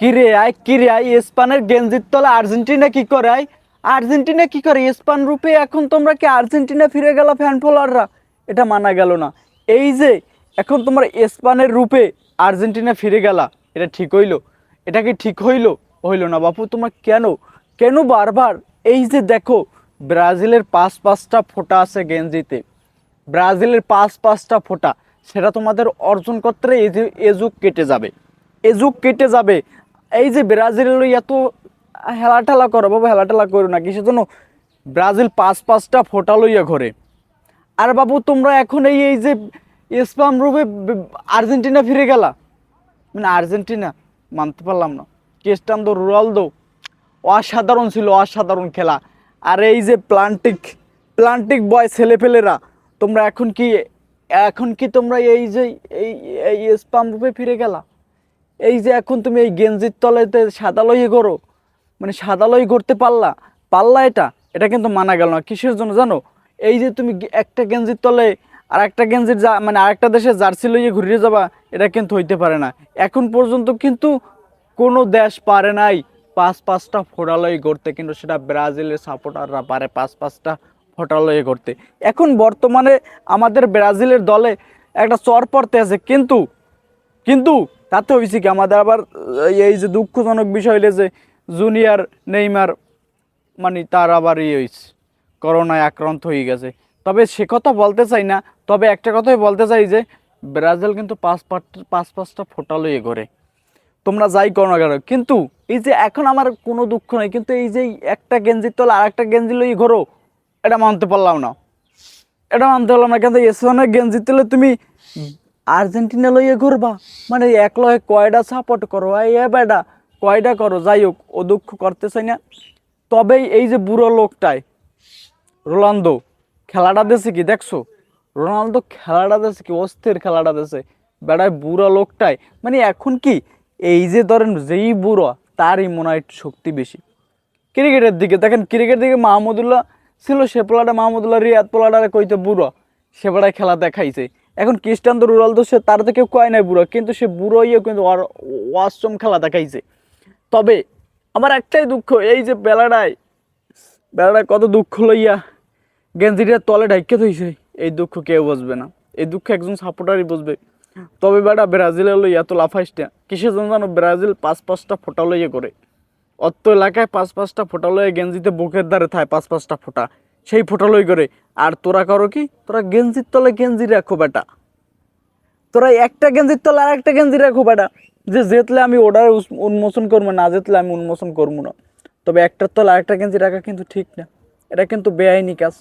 কিরে আয় কিরে আয় স্পানের গেঞ্জির তলে আর্জেন্টিনা কি করে আয় আর্জেন্টিনা কি করে? স্পান রূপে এখন তোমরা কি আর্জেন্টিনা ফিরে গেল ফ্যান ফলোয়াররা এটা মানা গেল না। এই যে, এখন তোমার স্পানের রূপে আর্জেন্টিনা ফিরে গেলা, এটা ঠিক হইল? এটা কি ঠিক হইল? হইল না বাপু, তোমার কেন? কেন বারবার? এই যে দেখো, ব্রাজিলের পাঁচ পাঁচটা ফোঁটা আছে গেঞ্জিতে। ব্রাজিলের পাঁচ পাঁচটা ফোঁটা, সেটা তোমাদের অর্জন করতে যে কেটে যাবে। এ যুগ কেটে যাবে। এই যে ব্রাজিলের এত হেলাঠেলা করো, বাবু হেলাঠেলা করো না, কিসের জন্য? ব্রাজিল পাঁচ পাঁচটা ফোঁটা লইয়া ঘরে। আর বাবু তোমরা এখন এই এই যে স্পাম রূপে আর্জেন্টিনা ফিরে গেলা? মানে আর্জেন্টিনা, মানতে পারলাম না। কেস্টান ক্রিস্টানো রোনালদো, অসাধারণ ছিল, অসাধারণ খেলা। আর এই যে প্লান্টিক প্লান্টিক বয় ছেলেপেলেরা, তোমরা এখন কি এখন কি তোমরা এই যে এই এই স্পাম রূপে ফিরে গেলা? এই যে এখন তুমি এই গেঞ্জির তলেতে সাদা লইয়ে করো মানে সাদা লই করতে পারলা পারলা এটা? এটা কিন্তু মানা গেল না। কিসের জন্য জানো? এই যে তুমি একটা গেঞ্জির তলে আর একটা গেঞ্জির যা মানে আরেকটা দেশে জার্সি লইয়ে ঘুরিয়ে যাবা, এটা কিন্তু হইতে পারে না। এখন পর্যন্ত কিন্তু কোনো দেশ পারে নাই পাঁচ পাঁচটা ফোটালয় করতে কিন্তু সেটা ব্রাজিলের সাপোর্টাররা পারে পাঁচ পাঁচটা ফোটালয় করতে এখন বর্তমানে আমাদের ব্রাজিলের দলে একটা চর পড়তে আছে, কিন্তু কিন্তু তাতে হয়েছে কি? আমাদের আবার এই যে দুঃখজনক বিষয় হইলে যে জুনিয়র নেইমার মানে তার আবার ইয়ে হয়েছে করোনায় আক্রান্ত হয়ে গেছে। তবে সে কথা বলতে চাই না, তবে একটা কথাই বলতে চাই যে ব্রাজিল কিন্তু পাঁচ পাঁচ পাঁচ পাঁচটা ফোটালো এ করে তোমরা যাই করো না কেন, কিন্তু এই যে এখন আমার কোনো দুঃখ নেই, কিন্তু এই যে একটা গেঞ্জির তলা আর একটা গেঞ্জি লই ঘোরো, এটা মানতে পারলাম না। এটা মানতে পারলাম না, কিন্তু এসনের গেঞ্জি তুলে তুমি আর্জেন্টিনা লইয়ে ঘুরবা। মানে এক লয়ে কয়টা সাপোর্ট করো? এ বেটা কয়টা করো? যাই হোক ও দুঃখ করতে চাই না। তবেই এই যে বুড়ো লোকটায় রোনালদো, খেলাটা দেশে কি? দেখছ? রোনালদো খেলাটা দেশে কি? অস্থির খেলাটা দেশে বেড়ায় বুড়ো লোকটায় মানে এখন কি? এই যে ধরেন, যেই বুড়ো, তারই মনে হয় শক্তি বেশি। ক্রিকেটের দিকে, দেখেন ক্রিকেটের দিকে মাহমুদুল্লাহ ছিল, সে পোলাটা মাহমুদুল্লাহ রিয়াদ পোলাটারে কইতে বুড়ো, সে বেড়ায় খেলা দেখাইছে। এখন খ্রিস্টান রোনালদো সে, তার থেকে কয় নাই বুড়ো, কিন্তু সে বুড়ো ইয়ে কিন্তু ওয়াশ্রম খেলা দেখাইছে। তবে আমার একটাই দুঃখ, এই যে বেলাটায় বেলাটায় কত দুঃখ লইয়া গেঞ্জিটা তলে ঢাইকে থইছে, এই দুঃখ কেউ বুঝবে না। এই দুঃখ একজন সাপোর্টারই বুঝবে। তবে বেটা ব্রাজিলের লই এত লাফাইসটা, কিসের জন্য জানো? ব্রাজিল পাঁচ পাঁচটা ফোটা লইয়ে করে। অত এলাকায় পাঁচ পাঁচটা ফোটা লইয়ে গেঞ্জিতে বুকের দ্বারে থায় পাঁচ পাঁচটা ফোটা। সেই ফোটা লই করে। আর তোরা করো কি? তোরা গেঞ্জির তলে গেঞ্জি রাখো বেটা। তোরা একটা গেঞ্জির তলে আর একটা গেঞ্জি রাখো বেটা। যে জেতলে আমি অর্ডার উন্মোচন করব না জেতলে আমি উন্মোচন করব না। তবে একটার তলে আরেকটা গেঞ্জি রাখা কিন্তু ঠিক না। এটা কিন্তু বেআইনি কাজ।